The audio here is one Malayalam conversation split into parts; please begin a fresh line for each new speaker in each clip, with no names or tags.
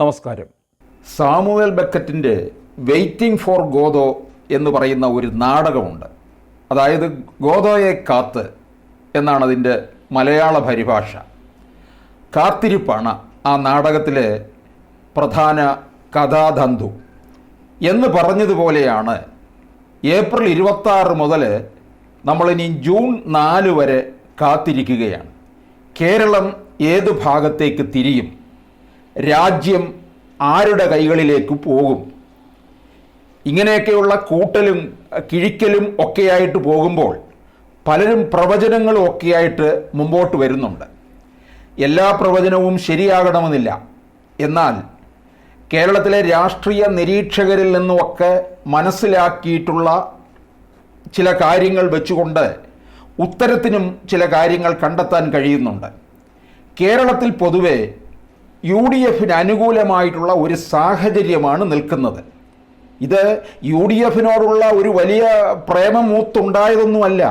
നമസ്കാരം. സാമുവേൽ ബക്കറ്റിന്റെ വെയ്റ്റിംഗ് ഫോർ ഗോദോ എന്ന് പറയുന്ന ഒരു നാടകമുണ്ട്. അതായത് ഗോദോയെ കാത്ത് എന്നാണ് അതിന്റെ മലയാള പരിഭാഷ. കാത്തിരിപ്പാണ് ആ നാടകത്തിലെ പ്രധാന കഥാതന്തു എന്ന് പറഞ്ഞതുപോലെയാണ് ഏപ്രിൽ ഇരുപത്താറ് മുതൽ നമ്മളിനി ജൂൺ നാല് വരെ കാത്തിരിക്കുകയാണ്. കേരളം ഏത് ഭാഗത്തേക്ക് തിരിയും? രാജ്യം ആരുടെ കൈകളിലേക്ക് പോകും? ഇങ്ങനെയൊക്കെയുള്ള കൂട്ടലും കിഴിക്കലും ഒക്കെയായിട്ട് പോകുമ്പോൾ പലരും പ്രവചനങ്ങളും ഒക്കെയായിട്ട് മുമ്പോട്ട് വരുന്നുണ്ട്. എല്ലാ പ്രവചനവും ശരിയാകണമെന്നില്ല. എന്നാൽ കേരളത്തിലെ രാഷ്ട്രീയ നിരീക്ഷകരിൽ നിന്നുമൊക്കെ മനസ്സിലാക്കിയിട്ടുള്ള ചില കാര്യങ്ങൾ വെച്ചുകൊണ്ട് ഉത്തരത്തിനും ചില കാര്യങ്ങൾ കണ്ടെത്താൻ കഴിയുന്നുണ്ട്. കേരളത്തിൽ പൊതുവെ യു ഡി എഫിന് അനുകൂലമായിട്ടുള്ള ഒരു സാഹചര്യമാണ് നിൽക്കുന്നത്. ഇത് യു ഡി എഫിനോടുള്ള ഒരു വലിയ പ്രേമം മൂത്തുണ്ടായതൊന്നുമല്ല.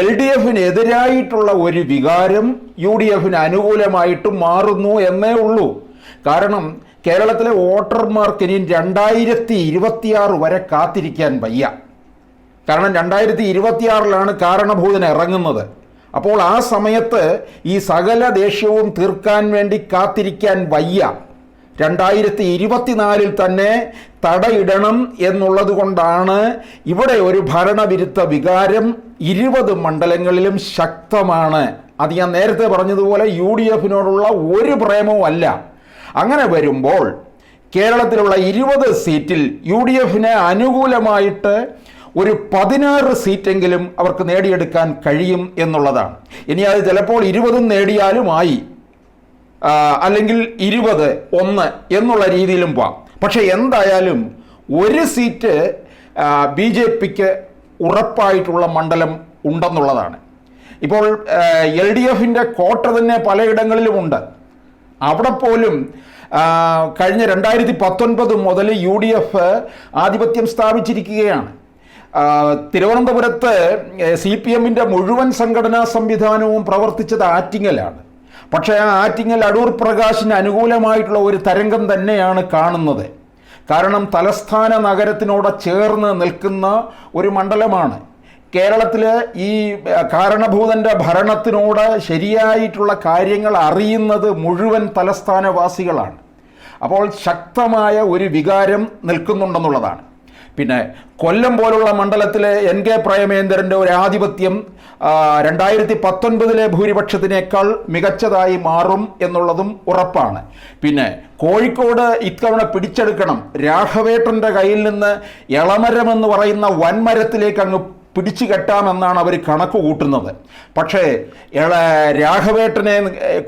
എൽ ഡി എഫിനെതിരായിട്ടുള്ള ഒരു വികാരം യു ഡി എഫിന് അനുകൂലമായിട്ട് മാറുന്നു എന്നേ ഉള്ളൂ. കാരണം കേരളത്തിലെ വോട്ടർമാർക്ക് ഇനി രണ്ടായിരത്തി ഇരുപത്തിയാറ് വരെ കാത്തിരിക്കാൻ വയ്യ. കാരണം രണ്ടായിരത്തി ഇരുപത്തിയാറിലാണ് കാരണഭൂതൻ ഇറങ്ങുന്നത്. അപ്പോൾ ആ സമയത്ത് ഈ സകല ദേഷ്യവും തീർക്കാൻ വേണ്ടി കാത്തിരിക്കാൻ വയ്യ. രണ്ടായിരത്തി ഇരുപത്തിനാലിൽ തന്നെ തടയിടണം എന്നുള്ളത് കൊണ്ടാണ് ഇവിടെ ഒരു ഭരണവിരുദ്ധ വികാരം ഇരുപത് മണ്ഡലങ്ങളിലും ശക്തമാണ്. അത് ഞാൻ നേരത്തെ പറഞ്ഞതുപോലെ യു ഡി എഫിനോടുള്ള ഒരു പ്രേമവും അല്ല. അങ്ങനെ വരുമ്പോൾ കേരളത്തിലുള്ള ഇരുപത് സീറ്റിൽ യു ഡി എഫിന് അനുകൂലമായിട്ട് ഒരു പതിനാറ് സീറ്റെങ്കിലും അവർക്ക് നേടിയെടുക്കാൻ കഴിയും എന്നുള്ളതാണ്. ഇനി അത് ചിലപ്പോൾ ഇരുപതും നേടിയാലുമായി അല്ലെങ്കിൽ ഇരുപത് ഒന്ന് എന്നുള്ള രീതിയിലും പോവാം. പക്ഷെ എന്തായാലും ഒരു സീറ്റ് ബി ജെ പിക്ക് ഉറപ്പായിട്ടുള്ള മണ്ഡലം ഉണ്ടെന്നുള്ളതാണ്. ഇപ്പോൾ എൽ ഡി എഫിന്റെ കോട്ട തന്നെ പലയിടങ്ങളിലുമുണ്ട്. അവിടെ പോലും കഴിഞ്ഞ രണ്ടായിരത്തി പത്തൊൻപത് മുതൽ യു ഡി എഫ് ആധിപത്യം സ്ഥാപിച്ചിരിക്കുകയാണ്. തിരുവനന്തപുരത്ത് സി പി എമ്മിന്റെ മുഴുവൻ സംഘടനാ സംവിധാനവും പ്രവർത്തിച്ചത് ആറ്റിങ്ങലാണ്. പക്ഷേ ആ ആറ്റിങ്ങൽ അടൂർ പ്രകാശിന് അനുകൂലമായിട്ടുള്ള ഒരു തരംഗം തന്നെയാണ് കാണുന്നത്. കാരണം തലസ്ഥാന നഗരത്തിനോട് ചേർന്ന് നിൽക്കുന്ന ഒരു മണ്ഡലമാണ്. കേരളത്തിൽ ഈ കാരണഭൂതന്റെ ഭരണത്തിനോട് ശരിയായിട്ടുള്ള കാര്യങ്ങൾ അറിയുന്നത് മുഴുവൻ തലസ്ഥാനവാസികളാണ്. അപ്പോൾ ശക്തമായ ഒരു വികാരം നിൽക്കുന്നുണ്ടെന്നുള്ളതാണ്. പിന്നെ കൊല്ലം പോലുള്ള മണ്ഡലത്തിലെ എൻ കെ പ്രേമേന്ദ്രന്റെ ഒരു ആധിപത്യം രണ്ടായിരത്തി പത്തൊൻപതിലെ ഭൂരിപക്ഷത്തിനേക്കാൾ മികച്ചതായി മാറും എന്നുള്ളതും ഉറപ്പാണ്. പിന്നെ കോഴിക്കോട് ഇത്തവണ പിടിച്ചെടുക്കണം. രാഘവേട്ടന്റെ കയ്യിൽ നിന്ന് എളമരം എന്ന് പറയുന്ന വൻമരത്തിലേക്ക് അങ്ങ് പിടിച്ചു കെട്ടാമെന്നാണ് അവർ കണക്ക് കൂട്ടുന്നത്. പക്ഷേ രാഘവേട്ടനെ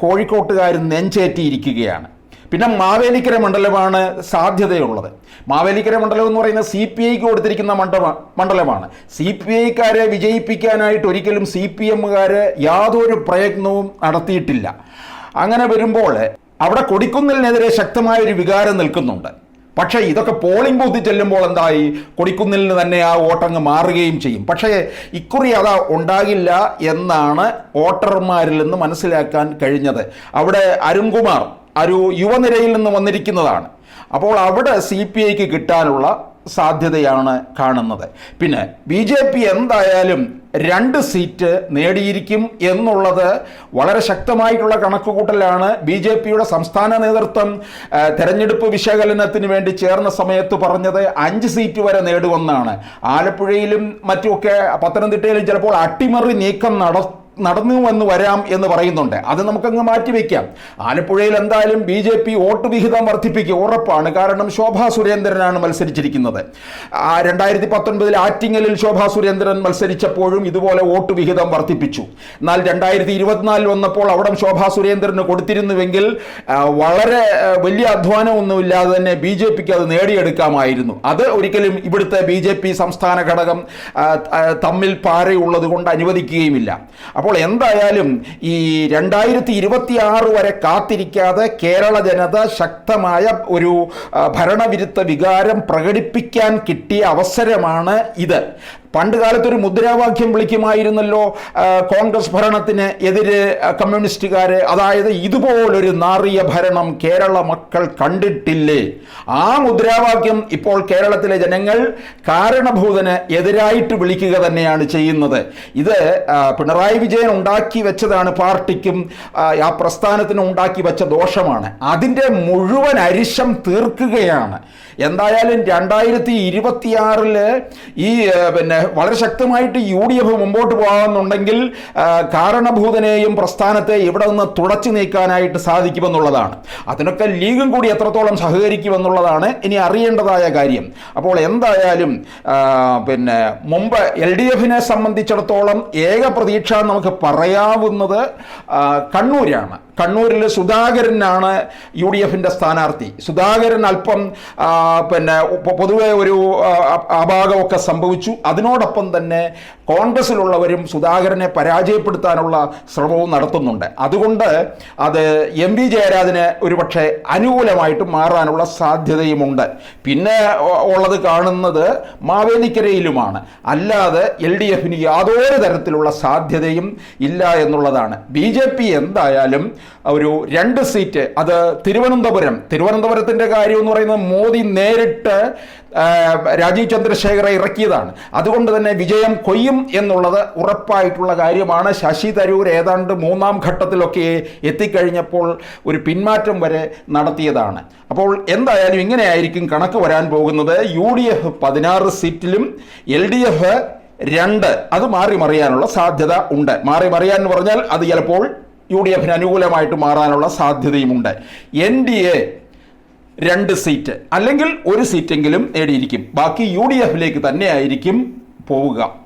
കോഴിക്കോട്ടുകാർ നെഞ്ചേറ്റിയിരിക്കുകയാണ്. പിന്നെ മാവേലിക്കര മണ്ഡലമാണ് സാധ്യതയുള്ളത്. മാവേലിക്കര മണ്ഡലം എന്ന് പറയുന്നത് സി പി ഐക്ക് കൊടുത്തിരിക്കുന്ന മണ്ഡല മണ്ഡലമാണ്. സി പി ഐക്കാരെ വിജയിപ്പിക്കാനായിട്ട് ഒരിക്കലും സി പി എമ്മുകാർ യാതൊരു പ്രയത്നവും നടത്തിയിട്ടില്ല. അങ്ങനെ വരുമ്പോൾ അവിടെ കൊടിക്കുന്നിലിനെതിരെ ശക്തമായ ഒരു വികാരം നിൽക്കുന്നുണ്ട്. പക്ഷേ ഇതൊക്കെ പോളിംഗ് ബൂത്തിൽ ചെല്ലുമ്പോൾ എന്തായി? കൊടിക്കുന്നിലിന് തന്നെ ആ വോട്ടങ്ങ് മാറുകയും ചെയ്യും. പക്ഷേ ഇക്കുറി അത് ഉണ്ടാകില്ല എന്നാണ് വോട്ടർമാരിൽ നിന്ന് മനസ്സിലാക്കാൻ കഴിഞ്ഞത്. അവിടെ അരുൺകുമാർ ഒരു യുവനിരയിൽ നിന്ന് വന്നിരിക്കുന്നതാണ്. അപ്പോൾ അവിടെ സി പി ഐക്ക് കിട്ടാനുള്ള സാധ്യതയാണ് കാണുന്നത്. പിന്നെ ബി ജെ പി എന്തായാലും രണ്ട് സീറ്റ് നേടിയിരിക്കും എന്നുള്ളത് വളരെ ശക്തമായിട്ടുള്ള കണക്കുകൂട്ടലാണ് ബി ജെ പിയുടെ സംസ്ഥാന നേതൃത്വം തെരഞ്ഞെടുപ്പ് വിശകലനത്തിന് വേണ്ടി ചേർന്ന സമയത്ത് പറഞ്ഞത് അഞ്ച് സീറ്റ് വരെ നേടുമെന്നാണ്. ആലപ്പുഴയിലും മറ്റുമൊക്കെ പത്തനംതിട്ടയിലും ചിലപ്പോൾ അട്ടിമറി നീക്കം നട നടന്നു വന്ന് വരാം എന്ന് പറയുന്നുണ്ട്. അത് നമുക്കങ്ങ് മാറ്റിവെക്കാം ആലപ്പുഴയിൽ എന്തായാലും ബി ജെ പി വോട്ട് വിഹിതം വർദ്ധിപ്പിക്കുക ഉറപ്പാണ്. കാരണം ശോഭാ സുരേന്ദ്രനാണ് മത്സരിച്ചിരിക്കുന്നത്. രണ്ടായിരത്തി പത്തൊൻപതിൽ ആറ്റിങ്ങലിൽ ശോഭാ സുരേന്ദ്രൻ മത്സരിച്ചപ്പോഴും ഇതുപോലെ വോട്ട് വിഹിതം വർദ്ധിപ്പിച്ചു. എന്നാൽ രണ്ടായിരത്തി ഇരുപത്തിനാലിൽ വന്നപ്പോൾ അവിടെ ശോഭാ സുരേന്ദ്രന് കൊടുത്തിരുന്നുവെങ്കിൽ വളരെ വലിയ അധ്വാനമൊന്നുമില്ലാതെ തന്നെ ബി ജെ പിക്ക് അത് നേടിയെടുക്കാമായിരുന്നു. അത് ഒരിക്കലും ഇവിടുത്തെ ബി ജെ പി സംസ്ഥാന ഘടകം തമ്മിൽ പാരയുള്ളത് കൊണ്ട് അനുവദിക്കുകയുമില്ല. അപ്പോൾ എന്തായാലും ഈ രണ്ടായിരത്തി ഇരുപത്തി ആറ് വരെ കാത്തിരിക്കാതെ കേരള ജനത ശക്തമായ ഒരു ഭരണവിരുദ്ധ വികാരം പ്രകടിപ്പിക്കാൻ കിട്ടിയ അവസരമാണ് ഇത്. പണ്ട് കാലത്തൊരു മുദ്രാവാക്യം വിളിക്കുമായിരുന്നല്ലോ കോൺഗ്രസ് ഭരണത്തിന് എതിര് കമ്മ്യൂണിസ്റ്റുകാർ അതായത് ഇതുപോലൊരു നാറിയ ഭരണം കേരള മക്കൾ കണ്ടിട്ടില്ലേ? ആ മുദ്രാവാക്യം ഇപ്പോൾ കേരളത്തിലെ ജനങ്ങൾ കാരണഭൂതന് എതിരായിട്ട് വിളിക്കുക തന്നെയാണ് ചെയ്യുന്നത്. ഇത് പിണറായി വിജയൻ ഉണ്ടാക്കി വെച്ചതാണ് പാർട്ടിക്കും ആ പ്രസ്ഥാനത്തിനും ഉണ്ടാക്കി വെച്ച ദോഷമാണ്. അതിന്റെ മുഴുവൻ അരിശം തീർക്കുകയാണ്. എന്തായാലും രണ്ടായിരത്തി ഇരുപത്തിയാറിൽ ഈ പിന്നെ വളരെ ശക്തമായിട്ട് യു ഡി എഫ് മുമ്പോട്ട് പോകാമെന്നുണ്ടെങ്കിൽ കാരണഭൂതനെയും പ്രസ്ഥാനത്തെ ഇവിടെ നിന്ന് തുടച്ചു നീക്കാനായിട്ട് സാധിക്കുമെന്നുള്ളതാണ്. അതിനൊക്കെ ലീഗും കൂടി എത്രത്തോളം സഹകരിക്കുമെന്നുള്ളതാണ് ഇനി അറിയേണ്ടതായ കാര്യം. അപ്പോൾ എന്തായാലും പിന്നെ മുമ്പ് എൽ ഡി എഫിനെ സംബന്ധിച്ചിടത്തോളം ഏക പ്രതീക്ഷ നമുക്ക് പറയാവുന്നത് കണ്ണൂരാണ്. കണ്ണൂരിൽ സുധാകരനാണ് യു ഡി എഫിന്റെ സ്ഥാനാർത്ഥി. സുധാകരൻ അല്പം പിന്നെ പൊതുവെ ഒരു അപാകമൊക്കെ സംഭവിച്ചു. അതിനോടൊപ്പം തന്നെ കോൺഗ്രസ്സിലുള്ളവരും സുധാകരനെ പരാജയപ്പെടുത്താനുള്ള ശ്രമവും നടത്തുന്നുണ്ട്. അതുകൊണ്ട് അത് എം വി ജയരാജന് ഒരുപക്ഷെ അനുകൂലമായിട്ട് മാറാനുള്ള സാധ്യതയുമുണ്ട്. പിന്നെ ഉള്ളത് കാണുന്നത് മാവേലിക്കരയിലുമാണ്. അല്ലാതെ എൽ ഡി എഫിന് യാതൊരു തരത്തിലുള്ള സാധ്യതയും ഇല്ല എന്നുള്ളതാണ്. ബി ജെ പി എന്തായാലും ഒരു രണ്ട് സീറ്റ്. അത് തിരുവനന്തപുരം. തിരുവനന്തപുരത്തിന്റെ കാര്യം എന്ന് പറയുന്നത് മോദി നേരിട്ട് രാജീവ് ചന്ദ്രശേഖറെ ഇറക്കിയതാണ്. അതുകൊണ്ട് തന്നെ വിജയം കൊയ്യും എന്നുള്ളത് ഉറപ്പായിട്ടുള്ള കാര്യമാണ്. ശശി തരൂർ ഏതാണ്ട് മൂന്നാം ഘട്ടത്തിലൊക്കെ എത്തിക്കഴിഞ്ഞപ്പോൾ ഒരു പിന്മാറ്റം വരെ നടത്തിയതാണ്. അപ്പോൾ എന്തായാലും ഇങ്ങനെയായിരിക്കും കണക്ക് വരാൻ പോകുന്നത്. യു ഡി എഫ് പതിനാറ് സീറ്റിലും എൽ ഡി എഫ് രണ്ട്. അത് മാറി മറിയാനുള്ള സാധ്യത ഉണ്ട്. മാറി മറിയാൻ എന്ന് പറഞ്ഞാൽ അത് ചിലപ്പോൾ യു ഡി എഫിന് അനുകൂലമായിട്ട് മാറാനുള്ള സാധ്യതയുമുണ്ട്. എൻ ഡി എ രണ്ട് സീറ്റ് അല്ലെങ്കിൽ ഒരു സീറ്റെങ്കിലും നേടിയിരിക്കും. ബാക്കി യു ഡി എഫിലേക്ക് തന്നെയായിരിക്കും പോവുക.